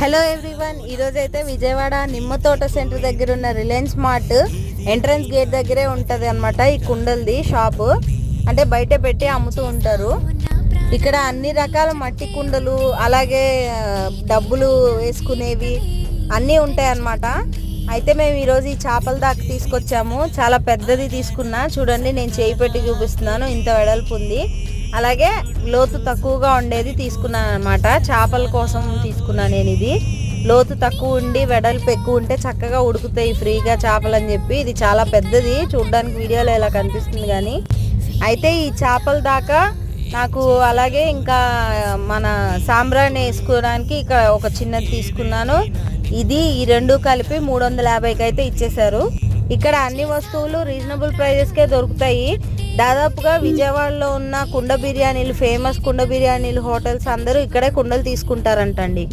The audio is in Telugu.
హలో ఎవ్రీవన్ ఈరోజు అయితే విజయవాడ నిమ్మ తోట సెంటర్ దగ్గర ఉన్న రిలయన్స్ మార్ట్ ఎంట్రన్స్ గేట్ దగ్గరే ఉంటుంది అనమాట ఈ కుండలది షాపు అంటే బయట పెట్టి అమ్ముతూ ఉంటారు. ఇక్కడ అన్ని రకాల మట్టి కుండలు అలాగే డబ్బులు వేసుకునేవి అన్నీ ఉంటాయి అన్నమాట. అయితే మేము ఈరోజు ఈ చేపల దాకా తీసుకొచ్చాము. చాలా పెద్దది తీసుకున్నా. చూడండి నేను చేయి పెట్టి చూపిస్తున్నాను. ఇంత వెడల్పు ఉంది. అలాగే లోతు తక్కువగా ఉండేది తీసుకున్నాను అనమాట చేపల కోసం తీసుకున్నాను నేను ఇది. లోతు తక్కువ ఉండి వెడల్పు ఎక్కువ ఉంటే చక్కగా ఉడుకుతాయి ఫ్రీగా చేపలు అని చెప్పి. ఇది చాలా పెద్దది చూడడానికి వీడియోలో ఇలా కనిపిస్తుంది కానీ అయితే ఈ చేపల దాకా నాకు అలాగే ఇంకా మన సాంబ్రాన్ని వేసుకోవడానికి ఇక్కడ ఒక చిన్నది తీసుకున్నాను. ఇది ఈ రెండు కలిపి మూడు వందల యాభైకి అయితే ఇచ్చేశారు. ఇక్కడ అన్ని వస్తువులు రీజనబుల్ ప్రైజెస్కే దొరుకుతాయి. దాదాపుగా విజయవాడలో ఉన్న కుండ బిర్యానీలు ఫేమస్ కుండ బిర్యానీలు హోటల్స్ అందరూ ఇక్కడే కుండలు తీసుకుంటారంటండి.